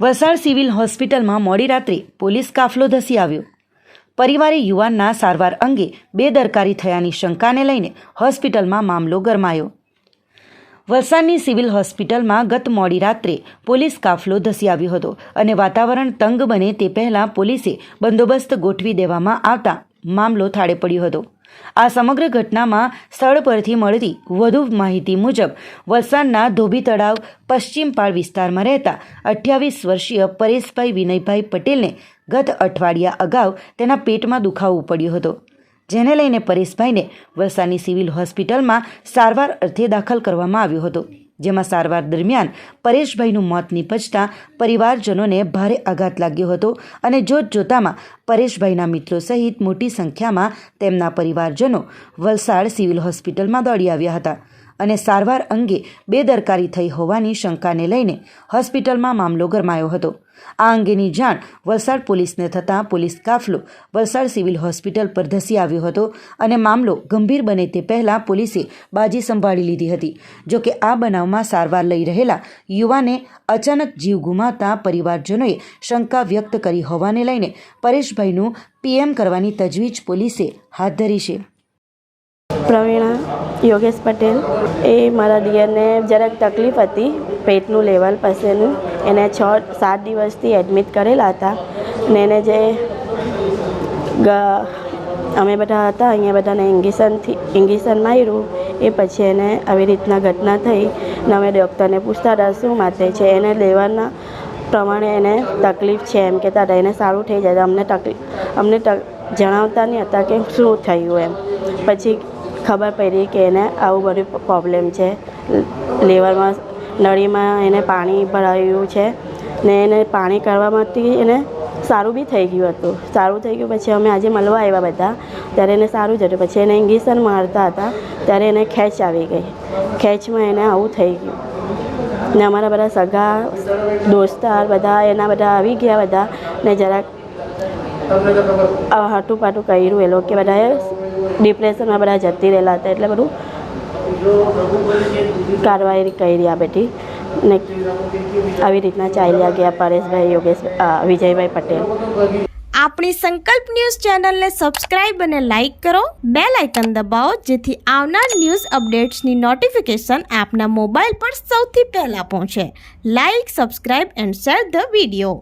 Valsad civil હોસ્પિટલમાં મોડી રાત્રે પોલીસ કાફલો ધસી આવ્યો. પરિવારે યુવાનના સારવાર અંગે બેદરકારી થયાની શંકાને લઈને હોસ્પિટલમાં મામલો ગરમાયો. વલસાડની સિવિલ હોસ્પિટલમાં ગત મોડી રાત્રે પોલીસ કાફલો ધસી આવ્યો હતો અને વાતાવરણ તંગ બને તે પહેલાં પોલીસે બંદોબસ્ત ગોઠવી દેવામાં આવતા મામલો થાળે પડ્યો હતો. આ સમગ્ર ઘટનામાં સ્થળ પરથી મળતી વધુ માહિતી મુજબ, વલસાડના ધોબી તળાવ પશ્ચિમ પાળ વિસ્તારમાં રહેતા અઠ્યાવીસ વર્ષીય પરેશભાઈ વિનયભાઈ પટેલને ગત અઠવાડિયા અગાઉ તેના પેટમાં દુખાવો પડ્યો હતો. જેને લઈને પરેશભાઈને વલસાડની સિવિલ હોસ્પિટલમાં સારવાર અર્થે દાખલ કરવામાં આવ્યો હતો. જેમાં સારવાર દરમિયાન પરેશભાઈનું મોત નીપજતા પરિવારજનોને ભારે આઘાત લાગ્યો હતો અને જોત જોતામાં પરેશભાઈના મિત્રો સહિત મોટી સંખ્યામાં તેમના પરિવારજનો વલસાડ સિવિલ હોસ્પિટલમાં દોડી આવ્યા હતા. અને સારવાર અંગે બેદરકારી થઈ હોવાની શંકાને લઈને હોસ્પિટલમાં મામલો ગરમાયો હતો. આ અંગેની જાણ વલસાડ પોલીસને થતાં પોલીસ કાફલો વલસાડ સિવિલ હોસ્પિટલ પર ધસી આવ્યો હતો અને મામલો ગંભીર બને તે પહેલાં પોલીસે બાજી સંભાળી લીધી હતી. જોકે આ બનાવમાં સારવાર લઈ રહેલા યુવાને અચાનક જીવ ગુમાવતા પરિવારજનોએ શંકા વ્યક્ત કરી હોવાને લઈને પરેશભાઈનું પીએમ કરવાની તજવીજ પોલીસે હાથ ધરી છે. પ્રવીણા, યોગેશ પટેલ, એ મારા દિયરને જરાક તકલીફ હતી પેટનું લેવલ પાસેનું. એને છ, સાત દિવસથી એડમિટ કરેલા હતા. ને એને જે અમે બધા હતા, અહીંયા બધાને ઇન્ગેશનથી ઇન્ગેશન માર્યું એ પછી એને આવી રીતના ઘટના થઈ ને અમે ડૉક્ટરને પૂછતા હતા, શું માટે છે? એને લેવાના પ્રમાણે એને તકલીફ છે એમ કહેતા હતા. એને સારું થઈ જાય. અમને તકલીફ અમને જણાવતા નહીં હતા કે શું થયું એમ. પછી ખબર પડી કે એને આવું બધું પ્રોબ્લેમ છે. લેવરમાં, નળીમાં એને પાણી ભરાયું છે ને એને પાણી કરવામાંથી એને સારું બી થઈ ગયું હતું. સારું થઈ ગયું પછી અમે આજે મળવા આવ્યા બધા. ત્યારે એને સારું જ હતું પછી એને ઇન્જેક્શન મારતા હતા. ત્યારે એને ખેંચ આવી ગઈ. ખેંચમાં એને આવું થઈ ગયું. ને અમારા બધા સગા, દોસ્તાર બધા એના બધા આવી ગયા બધા ને જરાક હાટું પાટું કર્યું એ લોકો બધાએ. ડિપ્રેશનમાં બધા જતી રહેલા હતા એટલે બધું કાર્યવાહી કરી આ બેટી. ને આવી રીતના ચાલ્યા ગયા પરેશભાઈ, યોગેશ વિજયભાઈ પટેલ. આપણી સંકલ્પ ન્યૂઝ ચેનલને સબસ્ક્રાઇબ અને લાઇક કરો. બે લાઇકન દબાવો, જેથી આવનાર ન્યૂઝ અપડેટ્સની નોટિફિકેશન આપના મોબાઈલ પર સૌથી પહેલાં પહોંચે. Like, subscribe and share the video.